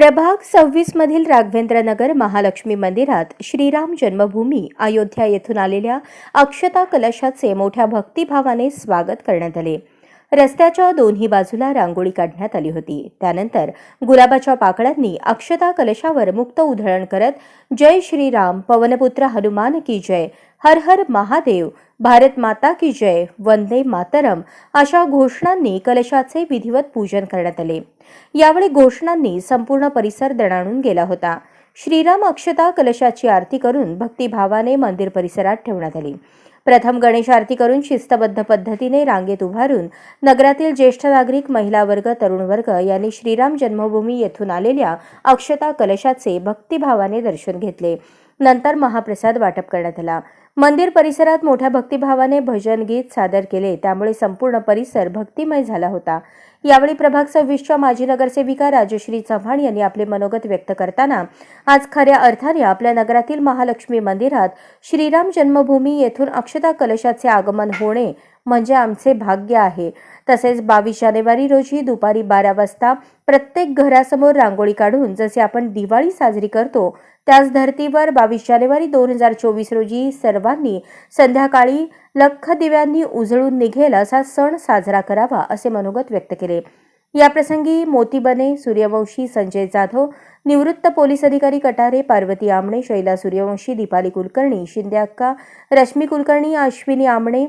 प्रभाग सव्वीस मधील राघवेंद्रनगर महालक्ष्मी मंदिरात श्रीराम जन्मभूमी अयोध्या येथून आलेल्या अक्षता कलशाचे मोठ्या भक्तिभावाने स्वागत करण्यात आले. रस्त्याच्या दोन्ही बाजूला रांगोळी काढण्यात आली होती. त्यानंतर गुलाबाच्या पाकळ्यांनी अक्षता कलशावर मुक्त उधळण करत जय श्रीराम पवनपुत्र हनुमान की जय हर हर महादेव भारत माता की जय वंदे मातरम अशा घोषणांनी कलशाचे विधिवत पूजन करण्यात आले. यावेळी घोषणांनी संपूर्ण परिसर दणाणून गेला होता. श्रीराम अक्षता कलशाची आरती करून भक्तिभावाने मंदिर परिसरात ठेवण्यात आली. प्रथम गणेश आरती करून शिस्तबद्ध पद्धतीने रांगेत उभारून नगरातील ज्येष्ठ नागरिक महिला वर्ग तरुण वर्ग यांनी श्रीराम जन्मभूमी येथून आलेल्या अक्षता कलशाचे भक्तिभावाने दर्शन घेतले. नंतर महाप्रसाद वाटप करण्यात आला. मंदिर परिसरात मोठ्या भक्तिभावाने भजन गीत सादर केले. त्यामुळे संपूर्ण परिसर भक्तिमय झाला होता. यावेळी प्रभाग सव्वीसच्या माजी नगरसेविका राजश्री चव्हाण यांनी आपले मनोगत व्यक्त करताना आज खऱ्या अर्थाने आपल्या नगरातील महालक्ष्मी मंदिरात श्रीराम जन्मभूमी येथून अक्षता कलशाचे आगमन होणे म्हणजे आमचे भाग्य आहे. तसेच बावीस जानेवारी रोजी दुपारी बारा वाजता प्रत्येक घरासमोर रांगोळी काढून जसे आपण दिवाळी साजरी करतो त्याच धर्तीवर बावीस जानेवारी दोन हजार चोवीस रोजी सर्व सर्वांनी संध्याकाळी लख दिव्यांनी उजळून निघेल असा सण साजरा करावा असे मनोगत व्यक्त केले. याप्रसंगी मोती बने सूर्यवंशी संजय जाधव निवृत्त पोलीस अधिकारी कटारे पार्वती आमणे शैला सूर्यवंशी दीपाली कुलकर्णी शिंदे अक्का रश्मी कुलकर्णी अश्विनी आमणे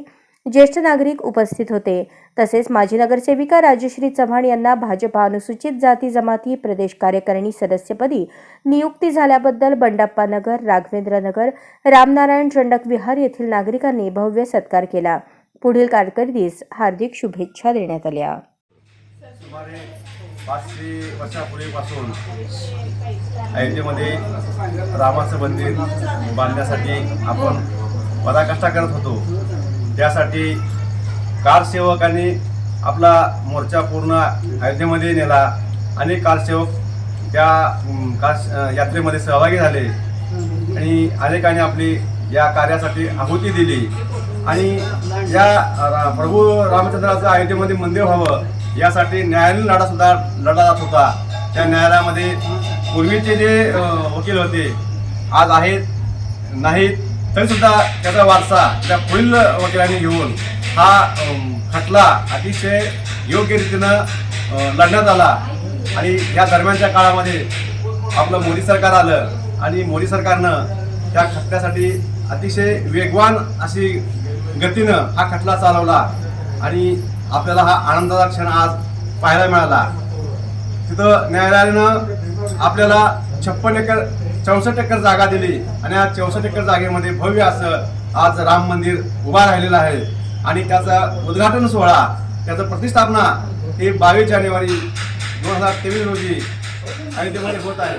ज्येष्ठ नागरिक उपस्थित होते. तसेच माजी नगरसेविका राजश्री चव्हाण यांना भाजपा अनुसूचित जाती जमाती प्रदेश कार्यकारिणी सदस्यपदी नियुक्ती झाल्याबद्दल बंडाप्पा नगर राघवेंद्र नगर रामनारायण चंडक विहार येथील नागरिकांनी भव्य सत्कार केला. पुढील कारकिर्दीस हार्दिक शुभेच्छा देण्यात आल्या. सुमारे पाचशे वर्षापूर्वीपासून अयोध्येमध्ये रामाचं मंदिर बांधण्यासाठी आपण पराकाष्ठा करत होतो. त्यासाठी कारसेवकांनी आपला मोर्चा पूर्ण अयोध्येमध्ये नेला अनेक कारसेवक त्या कार यात्रेमध्ये सहभागी झाले. आणि अनेकांनी आपली या कार्यासाठी आहुती दिली. आणि या प्रभू रामचंद्राचं अयोध्येमध्ये मंदिर व्हावं यासाठी न्यायालयीन लढासुद्धा लढा जात होता. त्या न्यायालयामध्ये पूर्वीचे जे वकील होते आज आहेत नाहीत तरी सुद्धा त्याचा वारसा त्या पुढील वकिलांनी घेऊन हा खटला अतिशय योग्य रीतीनं लढण्यात आला. आणि या दरम्यानच्या काळामध्ये आपलं मोदी सरकार आलं आणि मोदी सरकारनं त्या खटल्यासाठी अतिशय वेगवान अशी गतीनं हा खटला चालवला आणि आपल्याला हा आनंदाचा क्षण आज पाहायला मिळाला. तिथं न्यायालयानं आपल्याला छप्पन एकर चौसष्ट एकर जागा दिली आणि या चौसष्ट एकर जागेमध्ये भव्य असं आज राम मंदिर उभा राहिलेलं आहे. आणि त्याचा उद्घाटन सोहळा त्याचं प्रतिष्ठापना हे बावीस जानेवारी दोन हजार तेवीस रोजी अयोध्येमध्ये होत आहे.